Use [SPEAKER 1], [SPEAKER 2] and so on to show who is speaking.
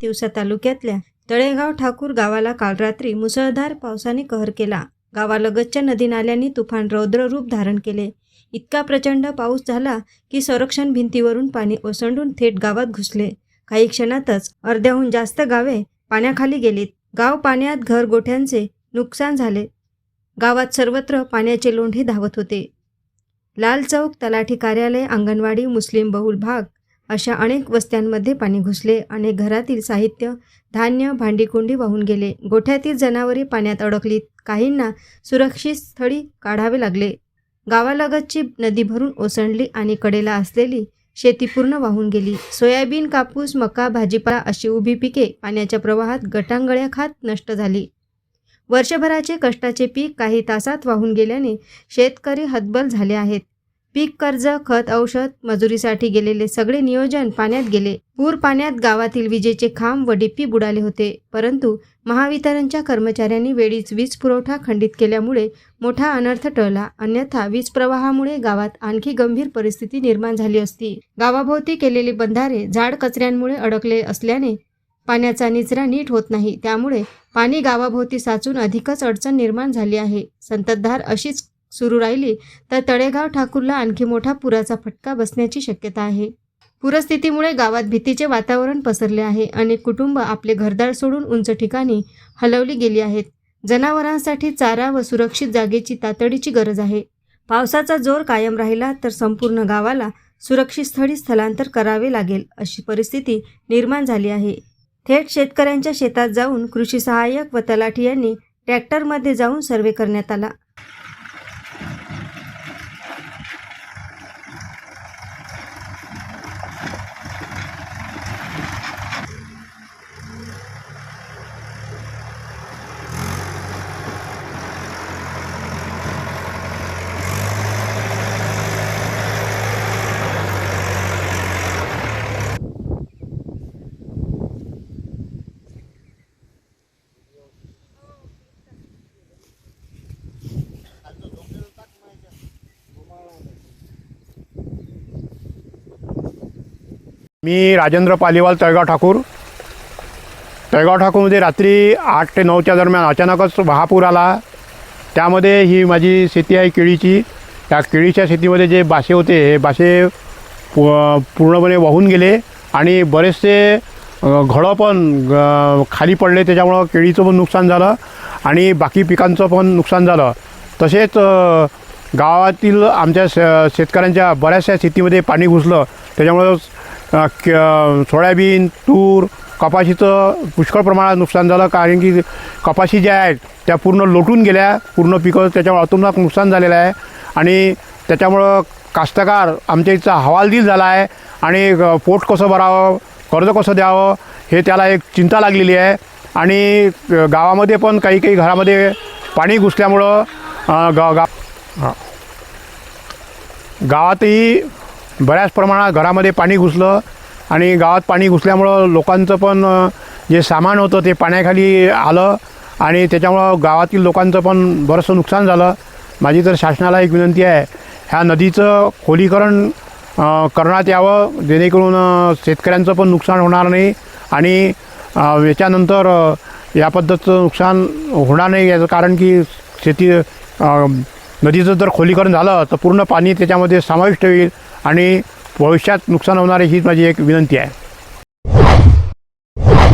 [SPEAKER 1] दिवसा तालुक्यातल्या तळेगाव ठाकूर गावाला काल रात्री मुसळधार पावसाने कहर केला. गावालगतच्या नदी नाल्यांनी तुफान रौद्र रूप धारण केले. इतका प्रचंड पाऊस झाला की संरक्षण भिंतीवरून पाणी ओसंडून थेट गावात घुसले. काही क्षणातच अर्ध्याहून जास्त गावे पाण्याखाली गेलीत. गाव पाण्यात घरगोठ्यांचे नुकसान झाले. गावात सर्वत्र पाण्याचे लोंढे धावत होते. लाल चौक तलाठी कार्यालय अंगणवाडी मुस्लिम बहुल भाग अशा अनेक वस्त्यांमध्ये पाणी घुसले अनेक घरातील साहित्य धान्य भांडीकुंडी वाहून गेले. गोठ्यातील जनावरे पाण्यात अडकलीत. काहींना सुरक्षित स्थळी काढावे लागले. गावालगतची नदी भरून ओसंडली आणि कडेला असलेली शेती पूर्ण वाहून गेली. सोयाबीन कापूस मका भाजीपाला अशी उभी पिके पाण्याच्या प्रवाहात गटांगळ्या खात नष्ट झाली. वर्षभराचे कष्टाचे पीक काही तासात वाहून गेल्याने शेतकरी हतबल झाले आहेत. पीक कर्ज खत औषध मजुरीसाठी गेलेले सगळे नियोजन पाण्यात गेले. पूर पाण्यात गावातील विजेचे खांब व डिप्पी बुडाले होते. परंतु महावितरणच्या कर्मचाऱ्यांनी वेळीच वीज पुरवठा खंडित केल्यामुळे मोठा अनर्थ टळला. अन्यथा वीज प्रवाहामुळे गावात आणखी गंभीर परिस्थिती निर्माण झाली असती. गावाभोवती केलेली बंधारे झाड कचऱ्यांमुळे अडकले असल्याने पाण्याचा निचरा नीट होत नाही. त्यामुळे पाणी गावाभोवती साचून अधिकच अडचण निर्माण झाली आहे. संततधार अशीच सुरू राहिली तर तळेगाव ठाकूरला आणखी मोठा पुराचा फटका बसण्याची शक्यता आहे. पूरस्थितीमुळे गावात भीतीचे वातावरण पसरले आहे अनेक कुटुंब आपले घरदार सोडून उंच ठिकाणी हलवली गेली आहेत. जनावरांसाठी चारा व सुरक्षित जागेची तातडीची गरज आहे. पावसाचा जोर कायम राहिला तर संपूर्ण गावाला सुरक्षित स्थळी स्थलांतर करावे लागेल अशी परिस्थिती निर्माण झाली आहे. थेट शेतकऱ्यांच्या शेतात जाऊन कृषी सहाय्यक व तलाठी यांनी ट्रॅक्टरमध्ये जाऊन सर्वे करण्यात आला.
[SPEAKER 2] मी राजेंद्र पालिवाल तळगाव ठाकूर. तळगाव ठाकूरमध्ये रात्री आठ ते नऊच्या दरम्यान अचानकच महापूर आला. त्यामध्ये ही माझी शेती आहे केळीची. त्या केळीच्या शेतीमध्ये जे बासे होते हे बाशे पूर्णपणे वाहून गेले आणि बरेचसे घडं पण खाली पडले. त्याच्यामुळं केळीचं पण नुकसान झालं आणि बाकी पिकांचं पण नुकसान झालं. तसेच गावातील आमच्या श शेतकऱ्यांच्या बऱ्याचशा शेतीमध्ये पाणी घुसलं. त्याच्यामुळं सोयाबीन तूर कपाशीचं पुष्कळ प्रमाणात नुकसान झालं. कारण की कपाशी ज्या आहेत त्या पूर्ण लोटून गेल्या. पूर्ण पिकं त्याच्यामुळे अतोनात नुकसान झालेलं आहे. आणि त्याच्यामुळं कास्तकार आमच्या इथचा हवालदिल झाला आहे. आणि पोट कसं भरावं कर्ज कसं द्यावं हे त्याला एक चिंता लागलेली आहे. आणि गावामध्ये पण काही काही घरामध्ये पाणी घुसल्यामुळं गा गा. गावातही बऱ्याच प्रमाणात घरामध्ये पाणी घुसलं आणि गावात पाणी घुसल्यामुळं लोकांचं पण जे सामान होतं ते पाण्याखाली आलं आणि त्याच्यामुळं गावातील लोकांचं पण बरंचसं नुकसान झालं. माझी तर शासनाला एक विनंती आहे ह्या नदीचं खोलीकरण करण्यात यावं जेणेकरून शेतकऱ्यांचं पण नुकसान होणार नाही आणि याच्यानंतर या पद्धतीचं नुकसान होणार नाही याचं कारण की शेती नदीचं जर खोलीकरण झालं तर पूर्ण पाणी त्याच्यामध्ये समाविष्ट होईल. आणि भविष्यात नुकसान होणार आहे हीच माझी एक विनंती आहे.